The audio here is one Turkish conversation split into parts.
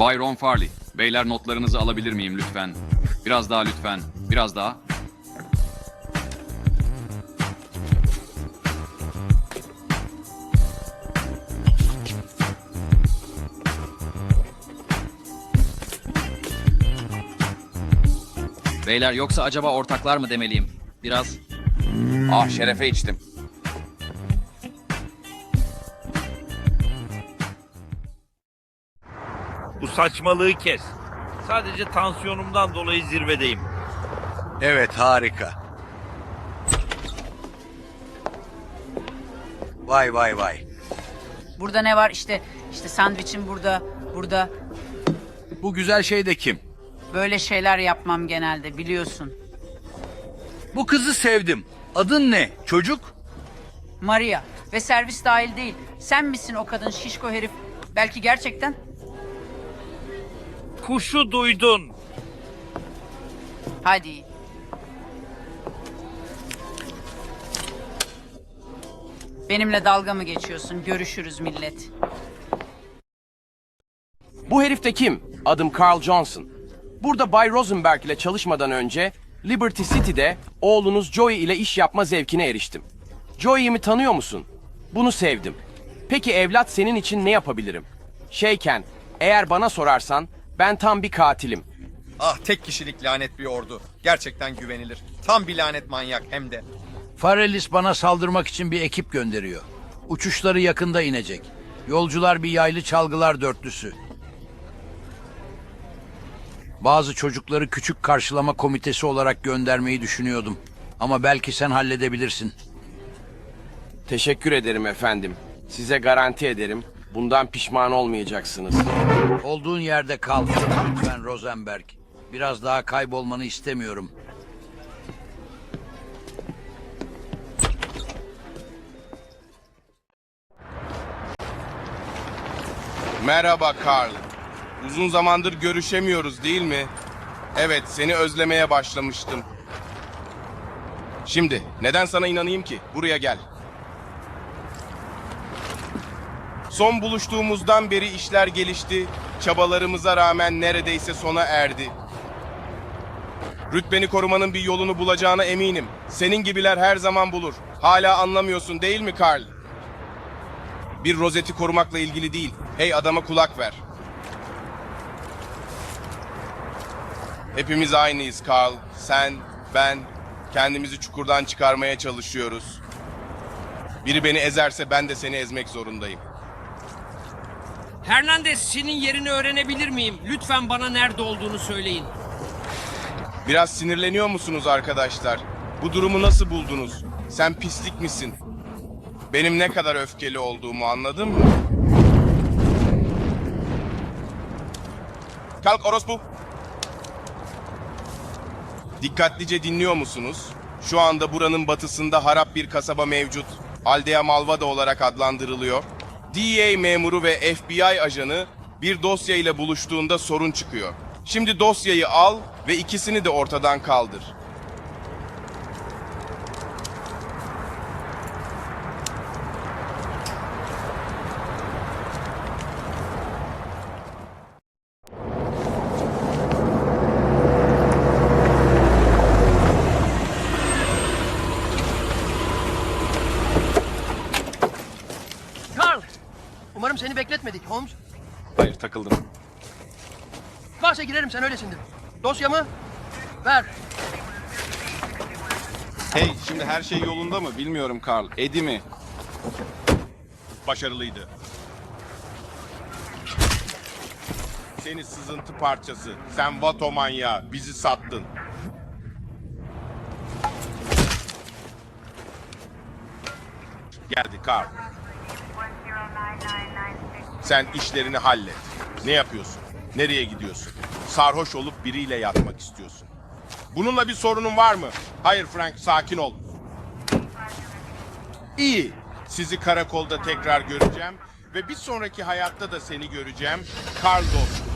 Bay Ron Farley, beyler notlarınızı alabilir miyim lütfen? Biraz daha lütfen, biraz daha. Beyler yoksa acaba ortaklar mı demeliyim? Biraz Ah şerefe içtim. Bu saçmalığı kes. Sadece tansiyonumdan dolayı zirvedeyim. Evet harika. Vay vay vay. Burada ne var? İşte işte sandviçim burada, burada. Bu güzel şey de kim? Böyle şeyler yapmam genelde biliyorsun. Bu kızı sevdim. Adın ne? Çocuk? Maria ve servis dahil değil. Sen misin o kadın şişko herif? Belki gerçekten. Kuşu duydun. Hadi. Benimle dalga mı geçiyorsun? Görüşürüz millet. Bu herif de kim? Adım Carl Johnson. Burada Bay Rosenberg ile çalışmadan önce Liberty City'de oğlunuz Joey ile iş yapma zevkine eriştim. Joey'imi mi tanıyor musun? Bunu sevdim. Peki evlat senin için ne yapabilirim? Şeyken, eğer bana sorarsan ben tam bir katilim. Ah tek kişilik lanet bir ordu. Gerçekten güvenilir. Tam bir lanet manyak hem de. Farelis bana saldırmak için bir ekip gönderiyor. Uçuşları yakında inecek. Yolcular bir yaylı çalgılar dörtlüsü. Bazı çocukları küçük karşılama komitesi olarak göndermeyi düşünüyordum. Ama belki sen halledebilirsin. Teşekkür ederim efendim. Size garanti ederim. Bundan pişman olmayacaksınız. Olduğun yerde kal lütfen Rosenberg. Biraz daha kaybolmanı istemiyorum. Merhaba Carl. Uzun zamandır görüşemiyoruz değil mi? Evet, seni özlemeye başlamıştım. Şimdi, neden sana inanayım ki? Buraya gel. Son buluştuğumuzdan beri işler gelişti. Çabalarımıza rağmen neredeyse sona erdi. Rütbeni korumanın bir yolunu bulacağına eminim. Senin gibiler her zaman bulur. Hala anlamıyorsun değil mi Carl? Bir rozeti korumakla ilgili değil. Hey adama kulak ver. Hepimiz aynıyız Carl. Sen, ben, kendimizi çukurdan çıkarmaya çalışıyoruz. Biri beni ezerse ben de seni ezmek zorundayım. Hernandez senin yerini öğrenebilir miyim? Lütfen bana nerede olduğunu söyleyin. Biraz sinirleniyor musunuz arkadaşlar? Bu durumu nasıl buldunuz? Sen pislik misin? Benim ne kadar öfkeli olduğumu anladın mı? Kalk orospu. Dikkatlice dinliyor musunuz? Şu anda buranın batısında harap bir kasaba mevcut. Aldea Malvada olarak adlandırılıyor. DEA memuru ve FBI ajanı bir dosya ile buluştuğunda sorun çıkıyor. Şimdi dosyayı al ve ikisini de ortadan kaldır. Carl! Umarım seni bekletmedik Holmes. Hayır takıldım. Varsa girerim sen öylesindir. Dosya mı? Ver. Hey şimdi her şey yolunda mı bilmiyorum Carl. Edi mi? Başarılıydı. Seni sızıntı parçası. Sen vato manyağı. Bizi sattın. Geldi Carl. Sen işlerini hallet. Ne yapıyorsun? Nereye gidiyorsun? Sarhoş olup biriyle yatmak istiyorsun. Bununla bir sorunun var mı? Hayır Frank, sakin ol. İyi. Sizi karakolda tekrar göreceğim ve bir sonraki hayatta da seni göreceğim. Carl dostum.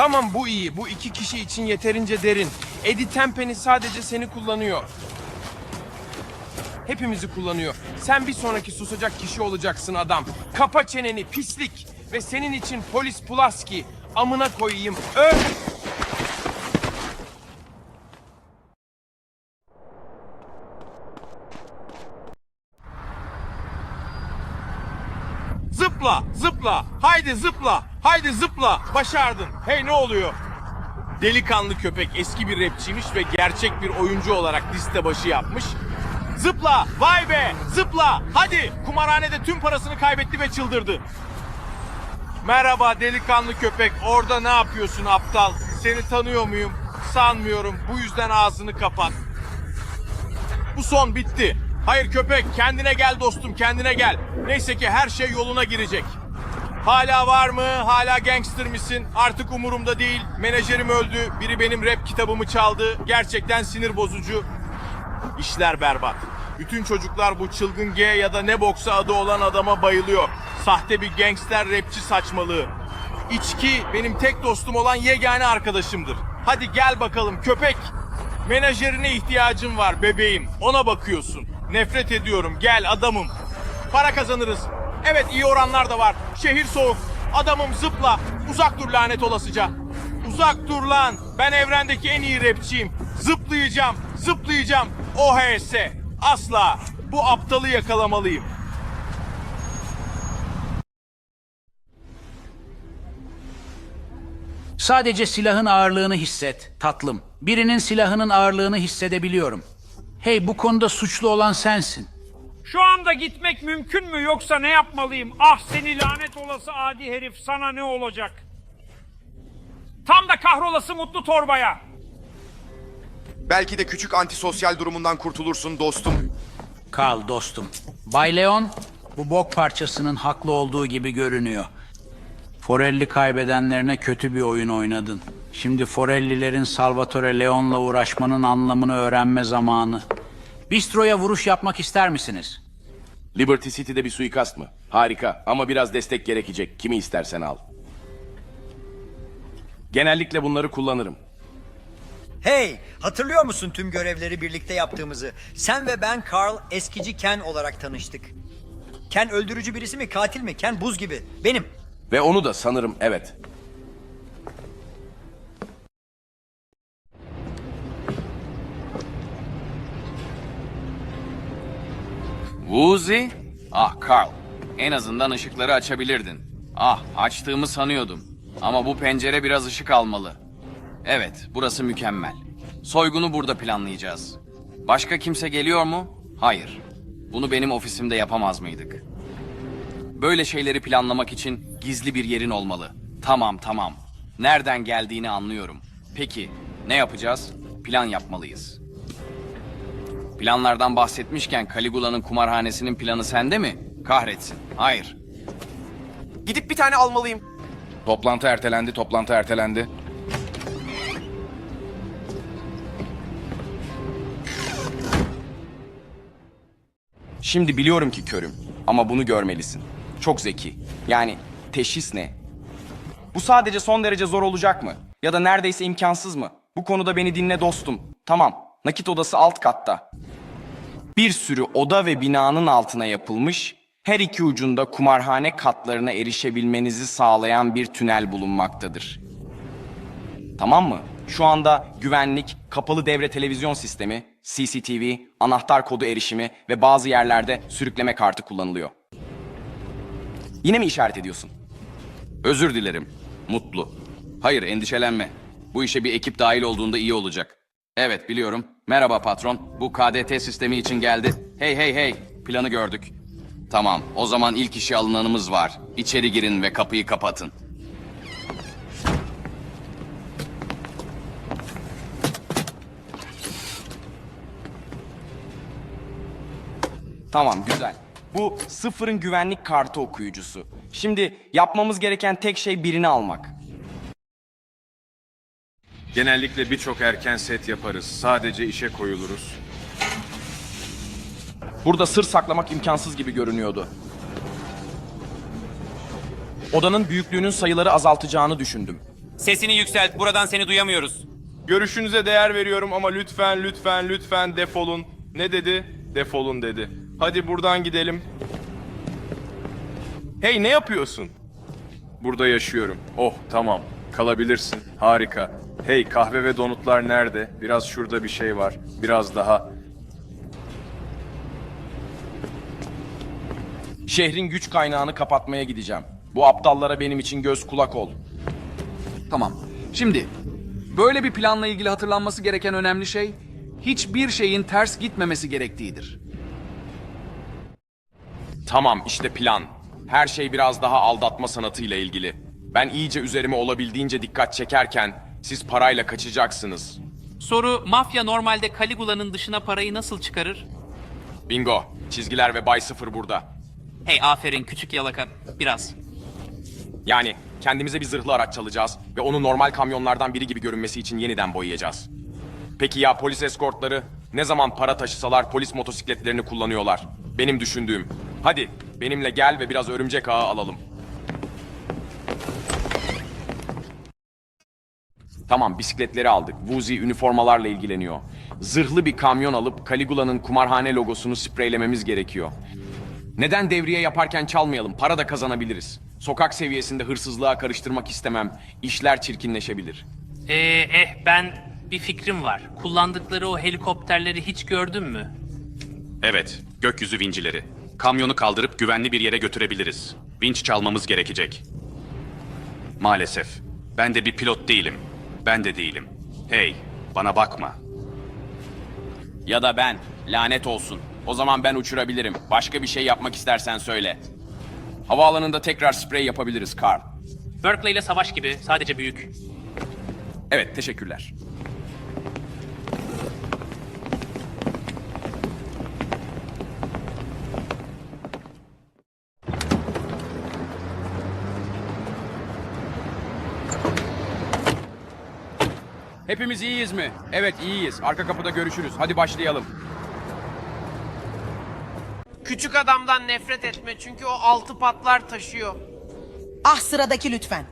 Tamam bu iyi. Bu iki kişi için yeterince derin. Eddie Tempen'i sadece seni kullanıyor. Hepimizi kullanıyor. Sen bir sonraki susacak kişi olacaksın adam. Kapa çeneni pislik. Ve senin için polis Pulaski. Amına koyayım. Öl! Zıpla, zıpla. Haydi zıpla. Haydi zıpla. Başardın. Hey ne oluyor? Delikanlı köpek eski bir rapçiymiş ve gerçek bir oyuncu olarak liste başı yapmış. Zıpla, vay be, zıpla, hadi. Kumarhanede tüm parasını kaybetti ve çıldırdı. Merhaba delikanlı köpek, orada ne yapıyorsun aptal? Seni tanıyor muyum? Sanmıyorum, bu yüzden ağzını kapat. Bu son bitti. Hayır köpek, kendine gel dostum, kendine gel. Neyse ki her şey yoluna girecek. Hala var mı? Hala gangster misin? Artık umurumda değil. Menajerim öldü. Biri benim rap kitabımı çaldı. Gerçekten sinir bozucu. İşler berbat. Bütün çocuklar bu çılgın G ya da ne boksa adı olan adama bayılıyor. Sahte bir gangster rapçi saçmalığı. İçki benim tek dostum olan yegane arkadaşımdır. Hadi gel bakalım köpek. Menajerine ihtiyacım var bebeğim. Ona bakıyorsun. Nefret ediyorum. Gel adamım. Para kazanırız. Evet iyi oranlar da var. Şehir soğuk. Adamım zıpla. Uzak dur lanet olasıca. Uzak dur lan. Ben evrendeki en iyi rapçiyim. Zıplayacağım. Zıplayacağım. OHS. Asla. Bu aptalı yakalamalıyım. Sadece silahın ağırlığını hisset, tatlım. Birinin silahının ağırlığını hissedebiliyorum. Hey bu konuda suçlu olan sensin. Şu anda gitmek mümkün mü yoksa ne yapmalıyım? Ah seni lanet olası adi herif sana ne olacak? Tam da kahrolası mutlu torbaya. Belki de küçük antisosyal durumundan kurtulursun dostum. Kal dostum. Bay Leon, bu bok parçasının haklı olduğu gibi görünüyor. Forelli kaybedenlerine kötü bir oyun oynadın. Şimdi Forellilerin Salvatore Leon'la uğraşmanın anlamını öğrenme zamanı. Bistro'ya vuruş yapmak ister misiniz? Liberty City'de bir suikast mı? Harika ama biraz destek gerekecek. Kimi istersen al. Genellikle bunları kullanırım. Hey, hatırlıyor musun tüm görevleri birlikte yaptığımızı? Sen ve ben Carl eskici Ken olarak tanıştık. Ken öldürücü birisi mi, katil mi? Ken buz gibi. Benim. Ve onu da sanırım evet. Woozy? Ah Carl. En azından ışıkları açabilirdin. Ah açtığımı sanıyordum. Ama bu pencere biraz ışık almalı. Evet burası mükemmel. Soygunu burada planlayacağız. Başka kimse geliyor mu? Hayır. Bunu benim ofisimde yapamaz mıydık? Böyle şeyleri planlamak için gizli bir yerin olmalı. Tamam tamam. Nereden geldiğini anlıyorum. Peki ne yapacağız? Plan yapmalıyız. Planlardan bahsetmişken Caligula'nın kumarhanesinin planı sende mi? Kahretsin. Hayır. Gidip bir tane almalıyım. Toplantı ertelendi, toplantı ertelendi. Şimdi biliyorum ki körüm ama bunu görmelisin. Çok zeki. Yani teşhis ne? Bu sadece son derece zor olacak mı? Ya da neredeyse imkansız mı? Bu konuda beni dinle dostum. Tamam. Nakit odası alt katta. Bir sürü oda ve binanın altına yapılmış, her iki ucunda kumarhane katlarına erişebilmenizi sağlayan bir tünel bulunmaktadır. Tamam mı? Şu anda güvenlik, kapalı devre televizyon sistemi, CCTV, anahtar kodu erişimi ve bazı yerlerde sürükleme kartı kullanılıyor. Yine mi işaret ediyorsun? Özür dilerim. Mutlu. Hayır endişelenme. Bu işe bir ekip dahil olduğunda iyi olacak. Evet biliyorum. Merhaba patron. Bu KDT sistemi için geldi. Hey hey hey. Planı gördük. Tamam. O zaman ilk işe alınanımız var. İçeri girin ve kapıyı kapatın. Tamam güzel. Bu sıfırın güvenlik kartı okuyucusu. Şimdi yapmamız gereken tek şey birini almak. Genellikle birçok erken set yaparız. Sadece işe koyuluruz. Burada sır saklamak imkansız gibi görünüyordu. Odanın büyüklüğünün sayıları azaltacağını düşündüm. Sesini yükselt. Buradan seni duyamıyoruz. Görüşünüze değer veriyorum ama lütfen lütfen lütfen defolun. Ne dedi? Defolun dedi. Hadi buradan gidelim. Hey ne yapıyorsun? Burada yaşıyorum. Oh tamam. Kalabilirsin. Harika. Hey kahve ve donutlar nerede? Biraz şurada bir şey var. Biraz daha. Şehrin güç kaynağını kapatmaya gideceğim. Bu aptallara benim için göz kulak ol. Tamam. Şimdi böyle bir planla ilgili hatırlanması gereken önemli şey hiçbir şeyin ters gitmemesi gerektiğidir. Tamam işte plan. Her şey biraz daha aldatma sanatıyla ilgili. Ben iyice üzerime olabildiğince dikkat çekerken siz parayla kaçacaksınız. Soru, mafya normalde Caligula'nın dışına parayı nasıl çıkarır? Bingo. Çizgiler ve Bay Sıfır burada. Hey aferin küçük yalaka. Biraz. Yani kendimize bir zırhlı araç çalacağız ve onu normal kamyonlardan biri gibi görünmesi için yeniden boyayacağız. Peki ya polis eskortları? Ne zaman para taşısalar polis motosikletlerini kullanıyorlar. Benim düşündüğüm. Hadi benimle gel ve biraz örümcek ağı alalım. Tamam bisikletleri aldık. Vuzi üniformalarla ilgileniyor. Zırhlı bir kamyon alıp Caligula'nın kumarhane logosunu spreylememiz gerekiyor. Neden devriye yaparken çalmayalım? Para da kazanabiliriz. Sokak seviyesinde hırsızlığa karıştırmak istemem. İşler çirkinleşebilir. Ee, eh ben bir fikrim var. Kullandıkları o helikopterleri hiç gördün mü? Evet, gökyüzü vincileri. Kamyonu kaldırıp güvenli bir yere götürebiliriz. Vinç çalmamız gerekecek. Maalesef. Ben de bir pilot değilim. Ben de değilim. Hey, bana bakma. Ya da ben. Lanet olsun. O zaman ben uçurabilirim. Başka bir şey yapmak istersen söyle. Havaalanında tekrar sprey yapabiliriz Carl. Berkeley ile savaş gibi, sadece büyük. Evet, teşekkürler. Hepimiz iyiyiz mi? Evet, iyiyiz. Arka kapıda görüşürüz. Hadi başlayalım. Küçük adamdan nefret etme çünkü o altı patlar taşıyor. Ah sıradaki lütfen.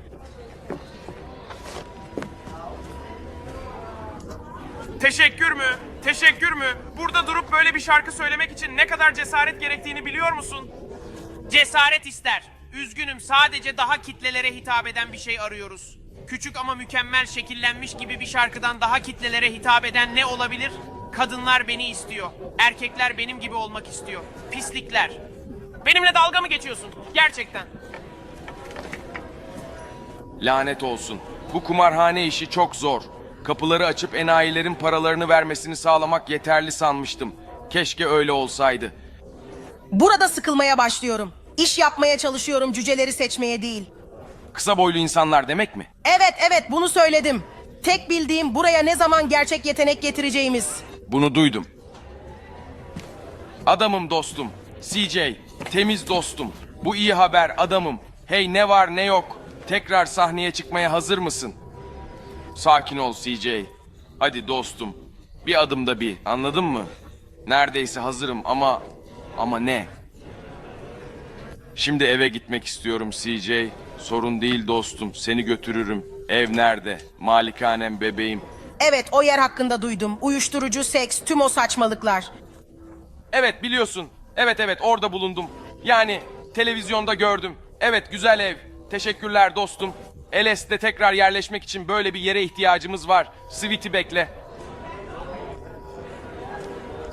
Teşekkür mü? Teşekkür mü? Burada durup böyle bir şarkı söylemek için ne kadar cesaret gerektiğini biliyor musun? Cesaret ister. Üzgünüm sadece daha kitlelere hitap eden bir şey arıyoruz. Küçük ama mükemmel şekillenmiş gibi bir şarkıdan daha kitlelere hitap eden ne olabilir? Kadınlar beni istiyor. Erkekler benim gibi olmak istiyor. Pislikler. Benimle dalga mı geçiyorsun? Gerçekten. Lanet olsun. Bu kumarhane işi çok zor. Kapıları açıp enayilerin paralarını vermesini sağlamak yeterli sanmıştım. Keşke öyle olsaydı. Burada sıkılmaya başlıyorum. İş yapmaya çalışıyorum cüceleri seçmeye değil. Kısa boylu insanlar demek mi? Evet evet bunu söyledim. Tek bildiğim buraya ne zaman gerçek yetenek getireceğimiz. Bunu duydum. Adamım dostum. CJ, temiz dostum. Bu iyi haber adamım. Hey ne var ne yok. Tekrar sahneye çıkmaya hazır mısın? Sakin ol CJ. Hadi dostum. Bir adımda bir, anladın mı? Neredeyse hazırım ama... Ama ne? Şimdi eve gitmek istiyorum CJ. Sorun değil dostum. Seni götürürüm. Ev nerede? Malikanem bebeğim. Evet o yer hakkında duydum. Uyuşturucu, seks, tüm o saçmalıklar. Evet biliyorsun. Evet evet orada bulundum. Yani televizyonda gördüm. Evet güzel ev. Teşekkürler dostum. LS'de tekrar yerleşmek için böyle bir yere ihtiyacımız var. Sweet'i bekle.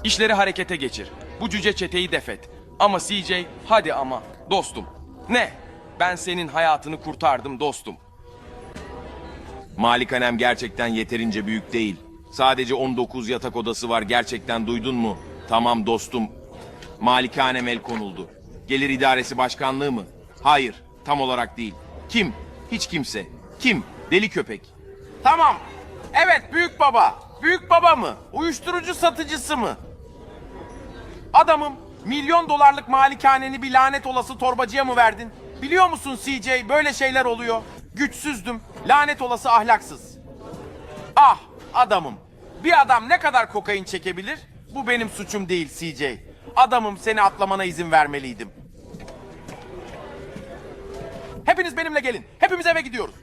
İşleri harekete geçir. Bu cüce çeteyi defet. Ama CJ hadi ama dostum. Ne? Ben senin hayatını kurtardım dostum. Malikanem gerçekten yeterince büyük değil. Sadece 19 yatak odası var gerçekten duydun mu? Tamam dostum. Malikanem el konuldu. Gelir idaresi başkanlığı mı? Hayır, tam olarak değil. Kim? Hiç kimse. Kim? Deli köpek. Tamam. Evet büyük baba. Büyük baba mı? Uyuşturucu satıcısı mı? Adamım milyon dolarlık malikaneni bir lanet olası torbacıya mı verdin? Biliyor musun CJ böyle şeyler oluyor. Güçsüzdüm. Lanet olası ahlaksız. Ah adamım. Bir adam ne kadar kokain çekebilir? Bu benim suçum değil CJ. Adamım seni atlamana izin vermeliydim. Hepiniz benimle gelin. Hepimiz eve gidiyoruz.